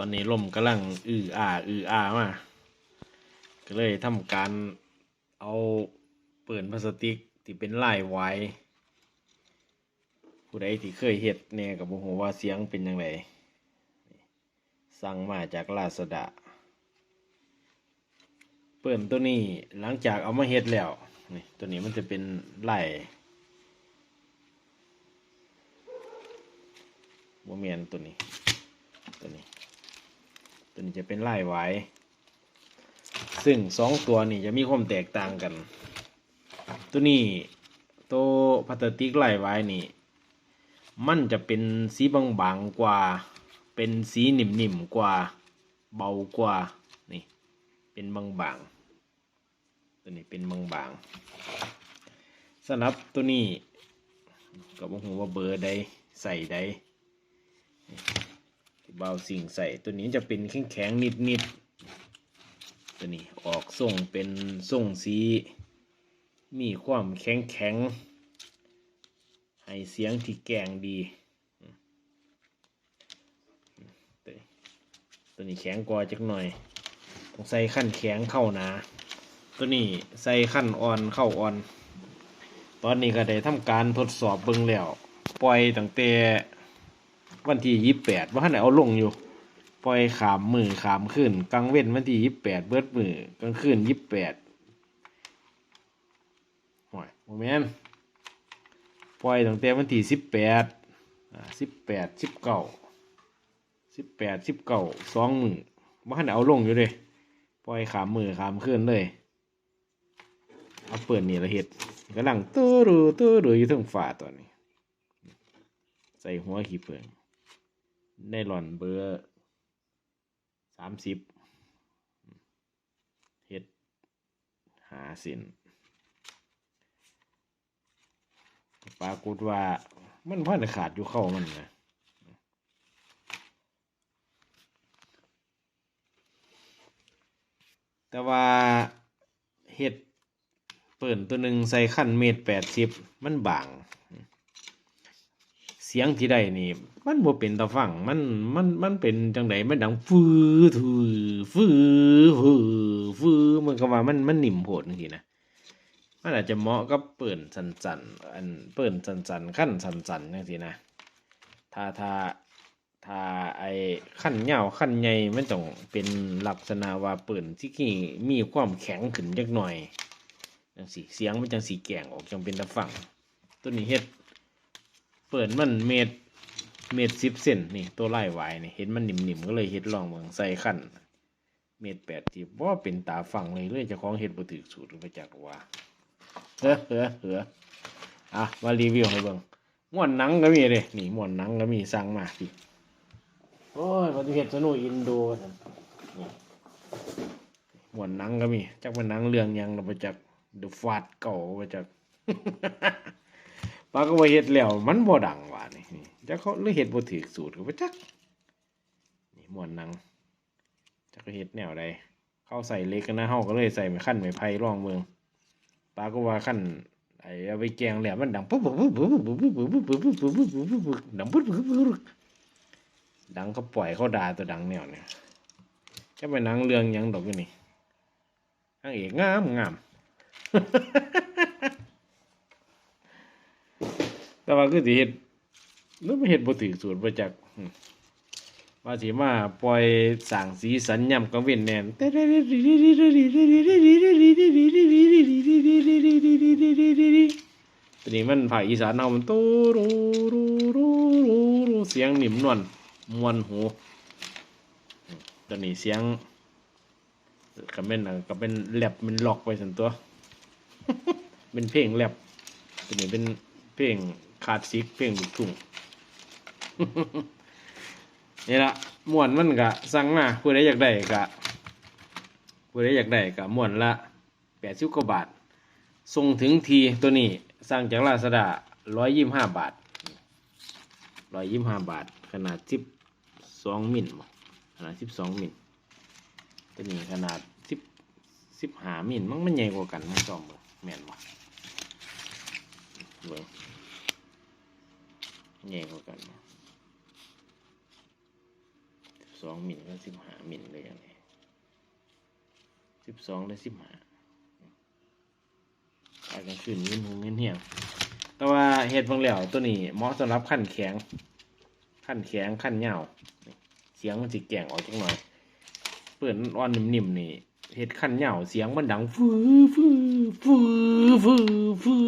อนนี้ลมกำลังอืออาอืออามาก็เลยทำการเอาเปิดพลาสติกที่เป็นลายไว้ผู้ใดที่เคยเฮ็ดเนี่ยกับโมโหว่าเสียงเป็นยังไงสั่งมาจากลาสดาเปิดตัวนี้หลังจากเอามาเฮ็ดแล้วนี่ตัวนี้มันจะเป็นลายโมเมนตัวนี้ ตัวนี้ ตัวนี้จะเป็นไลายไว้ ซึ่งสองตัวนี้จะมีความแตกต่างกัน ตัวนี้ตัวพลาสติกไลายไว้นี่ มันจะเป็นสีบางๆกว่า เป็นสีนิ่มๆกว่า เบากว่า นี่ เป็นบางๆ ตัวนี้เป็นบางๆสำหรับตัวนี้ก็บอกว่าเบอร์ใดใส่ใด เบาสิ่งใส่ตัวนี้จะเป็นแข็งแข็งนิดนิดๆตัวนี้ออกทรงเป็นทรงสีมีความแข็งแข็งให้เสียงที่แกงดี ตัวนี้แข็งกว่าจักหน่อยต้องใส่ขั้นแข็งเข้าหนาตัวนี้ใส่ขั้นอ่อนเข้าอ่อน ตอนนี้ก็ได้ทำการทดสอบเบิ่งแล้ว ปล่อยตั้งแต่ วันที่ยี่แปดว่าท่านเอาลงอยู่ ปล่อยขามมือขามขึ้นกลางเว้นวันที่ยี่แปดเบิดมือกลางคืนยี่แปดห่วยโมเมนปล่อยตั้งแต่วันที่สิบแปดสิบแปดสิบเก้าสิบแปดสิบเก้าสองมือว่าท่านเอาลงอยู่เลยปล่อยขามมือขามขึ้นเลยเอาเปิดนี่ละเห็ดกำลังตู้ดูตู้ดูอยู่ทั้งฝาตัวนี้ ใส่หัวขี้เพิง ได้หล่อนเบอร์สามสิบเฮ็ดหาสินปรากฏว่ามันพันขาดอยู่เข้ามันนะแต่ว่าเฮ็ดเปิ่นตัวหนึ่งใส่ขั้นเมตรแปดสิบมันบาง เสียงที่ได้นี่ มันบ่เป็นตาฟังมันมันมันเป็นจังไดมันดังฟื้อถือฟื้อฟื้อฟื้อมันก็ว่ามันมันนิ่มโพดจังซี่นะมันอาจจะเหมาะกับเปิ่นสันๆอันเปิ่นสันๆขั้นสันๆจังซี่นะถ้าถ้าถ้าไอ้ขั้นยาวขั้นใหญ่มันต้องเป็นลักษณะว่าเปิ่นที่มีความแข็งขึ้นจักหน่อยจังซี่เสียงมันจังสีแกงออกจังเป็นตาฟังตัวนี้เฮ็ด เปิดมันเมตรเมตรสิบเซนนี่ตัวไล่ไวนี่เห็นมันนิ่มๆก็เลยเฮ็ดลองเมืองใส่ขั้นเมตรแปดที่ว่าเป็นตาฟังเลยเลยจะของเฮ็ดบ่ถือสูตรไปจากว่าเฮ้อเฮ้อเฮ้ออะมารีวิวให้เบิ่งม่วนหนังก็มีเลยนี่ม่วนหนังก็มีสั่งมาพี่โอ้ยปฏิเฮ็ดสนุกอินโดซั่นนี่ม่วนหนังก็มีจักมันหนังเรื่องยังเราไปจากเดอะฟาดเก่าไปจาก ปาก็ว่าเฮ็ดแล้วมันบ่ดังว่านี่จักเขาหรือเฮ็ดบ่ถูกสูตรก็บ่จักนี่มวนนังจักเขาเฮ็ดแนวใดเขาใส่เล็กนะเฮาก็เลยใส่ไม้ขั้นไม้ไผ่รองเมืองปาก็ว่าขั้นไอ้เอาไปแกงแล้วมันดังปุ๊บปุ๊บปุ๊บปุ๊บปุ๊บปุ๊บปุ๊บปุ๊บปุ๊บปุ๊บปุ๊บปุ๊บปุ๊บดังปุ๊บปุ๊บปุ๊บดังเขาปล่อยเขาด่าตัวดังแนวเนี่ยจะไปนังเรื่องยังดอกอยู่นี่นางเอกงามงาม แต่ว่าคือสิเฮ็ดหรือบ่เฮ็ดบ่ถูกสูตรบ่จักมว่าสิมาปล่อยสร้างสีสันยามกลางเว้นแน่นตัวนี้มันภาคอีสานเฮามันโตรูรูรูรูรูเสียงนิ่มนวลมวนหูตัวนี้เสียงก็เป็นก็เป็นแรปเป็นล็อกไปซั่นตัว เป็นเพลงแรปตัวนี้เป็นเพลง คาสสิกเพลงลูกทุ่งนี่ละม่วนมันกะสั่งมาผู้ใดอยากได้กะผู้ใดอยากได้กะม่วนละแปดสิบกว่าบาทส่งถึงทีตัวนี้สั่งจากลาซาด้าร้อยยี่ห้าบาทร้อยยี่ห้าบาท ขนาดสิบสองมิลขนาดสิบสองมิลตัวนี้ขนาดสิบสิบห้ามิลมันมันใหญ่กว่ากันมันจอมบ่แม่นบ่เบิ่ง ใหญ่กว่ากันบ่สองมิลกับสิบห้ามิลเลยอย่างนี้สิบสองและสิบห้าขายกันขึ้นเงินหงเงินเหี่ยงแต่ว่าเห็ดบางแล้วตัวนี้เหมาะสำหรับขั้นแข็ง ขั้นแข็งขั้นเหยาวเสียงมันจิแก่งออกจังหน่อย เปิดอ่อนนิ่มๆนี่เห็ดขั้นเหยาวเสียงมันดังฟื้อฟื้อฟื้อฟื้อฟื้อ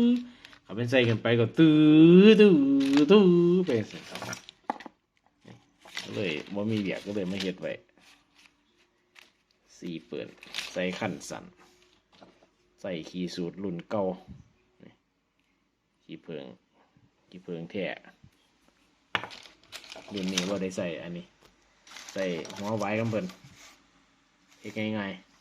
เอาเป็นใส่กันไปก็ตื้อตื้อตื้อไปเสียงครับนี่ก็เลยว่ามีเบียกก็เลยไมาเห็ดไว้สีเปิดใส่ขั้นสันใส่ขีสูตรรุ่นเก่าขีเพิงขีเพิงแท้รุ่นนี้ว่าได้ใส่อันนี้ ใส่หัวไว้กันเพิ่นเฮ็ดง่ายๆ